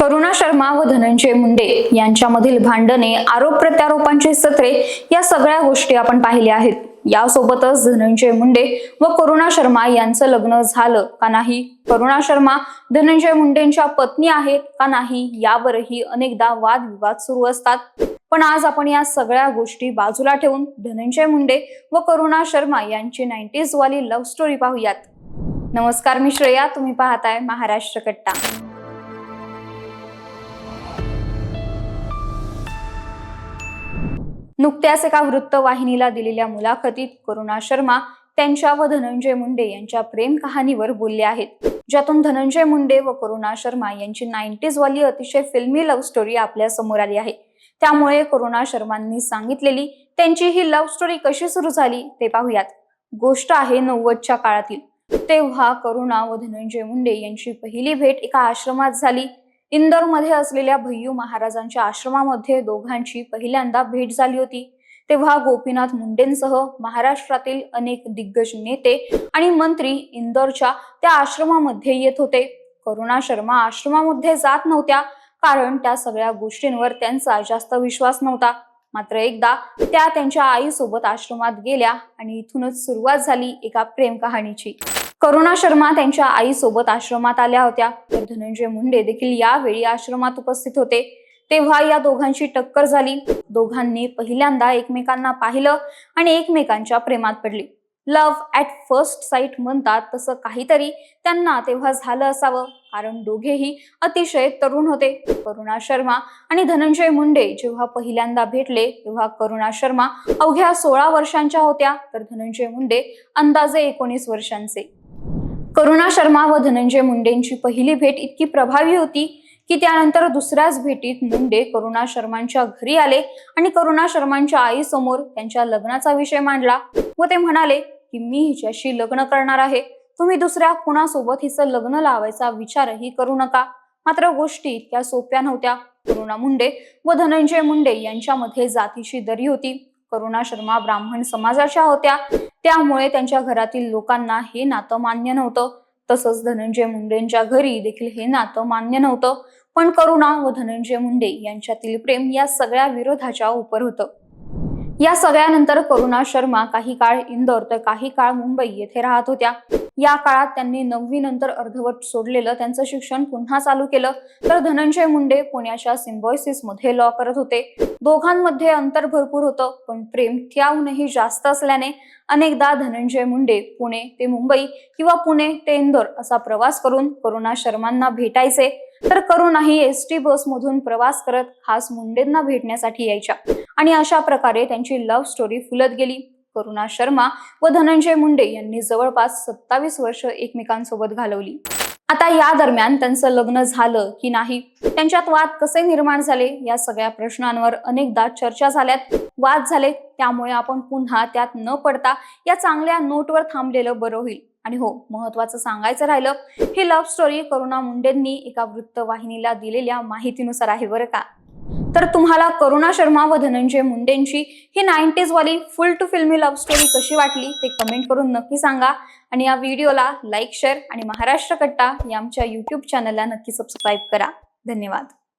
करुणा शर्मा व धनंजय मुंडे यांच्यामधील भांडणे आरोप प्रत्यारोपांची सत्रे या सगळ्या गोष्टी आपण पाहिल्या आहेत. यासोबतच धनंजय मुंडे व करुणा शर्मा यांचं लग्न झालं का नाही? करुणा शर्मा धनंजय मुंडेंच्या पत्नी आहेत का नाही? यावरही अनेकदा वादविवाद सुरू असतात. पण आज आपण या सगळ्या गोष्टी बाजूला ठेवून धनंजय मुंडे व करुणा शर्मा यांची नाईन्टीज वाली लव्ह स्टोरी पाहूयात. नमस्कार मी श्रेया. तुम्ही पाहताय महाराष्ट्र कट्टा. नुकत्याच एका वृत्तवाहिनीला दिलेल्या मुलाखतीत करुणा शर्मा त्यांच्या व धनंजय मुंडे यांच्या प्रेम कहाणीवर बोलले आहेत. ज्यातून धनंजय मुंडे व करुणा शर्मा यांची नाईन्टीज वाली अतिशय फिल्मी लव्ह स्टोरी आपल्यासमोर आली आहे. त्यामुळे करुणा शर्मांनी सांगितलेली त्यांची ही लव्ह स्टोरी कशी सुरू झाली ते पाहूयात. गोष्ट आहे नव्वदच्या काळातील. तेव्हा करुणा व धनंजय मुंडे यांची पहिली भेट एका आश्रमात झाली. इंदोरमध्ये असलेल्या भय्यू महाराजांच्या आश्रमामध्ये दोघांची पहिल्यांदा भेट झाली होती. तेव्हा गोपीनाथ मुंडेंसह महाराष्ट्रातील अनेक दिग्गज नेते आणि मंत्री इंदोरच्या त्या आश्रमामध्ये येत होते. करुणा शर्मा आश्रमामध्ये जात नव्हत्या कारण त्या सगळ्या गोष्टींवर त्यांचा जास्त विश्वास नव्हता. मात्र एकदा त्या त्यांच्या आईसोबत आश्रमात गेल्या आणि इथूनच सुरुवात झाली एका प्रेम कहाणीची. करुणा शर्मा त्यांच्या आईसोबत आश्रमात आल्या होत्या. तर धनंजय मुंडे देखील यावेळी आश्रमात उपस्थित होते. तेव्हा या दोघांची टक्कर झाली. दोघांनी पहिल्यांदा एकमेकांना पाहिलं आणि एकमेकांच्या प्रेमात पडली. लव्ह ॲट फर्स्ट साईट म्हणतात तसं काहीतरी त्यांना तेव्हा झालं असावं. कारण दोघेही अतिशय तरुण होते. करुणा शर्मा आणि धनंजय मुंडे जेव्हा पहिल्यांदा भेटले तेव्हा करुणा शर्मा अवघ्या सोळा वर्षांच्या होत्या. तर धनंजय मुंडे अंदाजे एकोणीस वर्षांचे. करुणा शर्मा व धनंजय मुंडेंची पहिली भेट इतकी प्रभावी होती की त्यानंतर दुसऱ्याच भेटीत मुंडे करुणा शर्मांच्या घरी आले आणि करुणा शर्मांच्या आईसमोर त्यांच्या लग्नाचा विषय मांडला व ते म्हणाले की मी हिच्याशी लग्न करणार आहे. तुम्ही दुसऱ्या कुणासोबत हिचं लग्न लावायचा विचारही करू नका. मात्र गोष्टी इतक्या सोप्या नव्हत्या. करुणा मुंडे व धनंजय मुंडे यांच्यामध्ये जातीची दरी होती. करुणा शर्मा ब्राह्मण समाजाच्या होत्या. त्यामुळे त्यांच्या घरातील लोकांना हे नातं मान्य नव्हतं. तसंच धनंजय मुंडेंच्या घरी देखील हे नातं मान्य नव्हतं. पण करुणा व धनंजय मुंडे यांच्यातील प्रेम या सगळ्या विरोधाच्या उपर होतं. या सगळ्यानंतर करुणा शर्मा काही काळ इंदोर तर काही काळ मुंबई येथे राहत होत्या. या काळात त्यांनी नववी नंतर अर्धवट सोडलेलं त्यांचं शिक्षण पुन्हा चालू केलं. तर धनंजय मुंडे पुण्याच्या सिम्बॉयसिसमध्ये लॉ करत होते. दोघांमध्ये अंतर भरपूर होतं पण प्रेम त्याहूनही जास्त असल्याने अनेकदा धनंजय मुंडे पुणे ते मुंबई किंवा पुणे ते इंदोर असा प्रवास करून करुणा शर्मांना भेटायचे. तर करुणाही एस टी बसमधून प्रवास करत खास मुंडेंना भेटण्यासाठी यायच्या. आणि अशा प्रकारे त्यांची लव्ह स्टोरी फुलत गेली. करुणा शर्मा व धनंजय मुंडे यांनी जवळपास सत्तावीस वर्ष एकमेकांसोबत घालवली. आता या दरम्यान त्यांचं लग्न झालं की नाही? त्यांच्यात वाद कसे निर्माण झाले? या सगळ्या प्रश्नांवर अनेकदा चर्चा झाल्यात. वाद झाले त्यामुळे आपण पुन्हा त्यात न पडता या चांगल्या नोटवर थांबलेलं बरं होईल. आणि हो महत्वाचं सांगायचं राहिलं ही लव्ह स्टोरी करुणा मुंडेंनी एका वृत्तवाहिनीला दिलेल्या माहितीनुसार आहे बरं का? तर तुम्हाला करुणा शर्मा व धनंजय मुंडेंची ही नाईन्टीज वाली full to filmy love story कशी वाटली ते कमेंट करून नक्की सांगा. आणि या व्हिडिओला लाईक शेअर आणि महाराष्ट्र कट्टा या आमच्या युट्यूब चॅनलला नक्की सबस्क्राईब करा. धन्यवाद.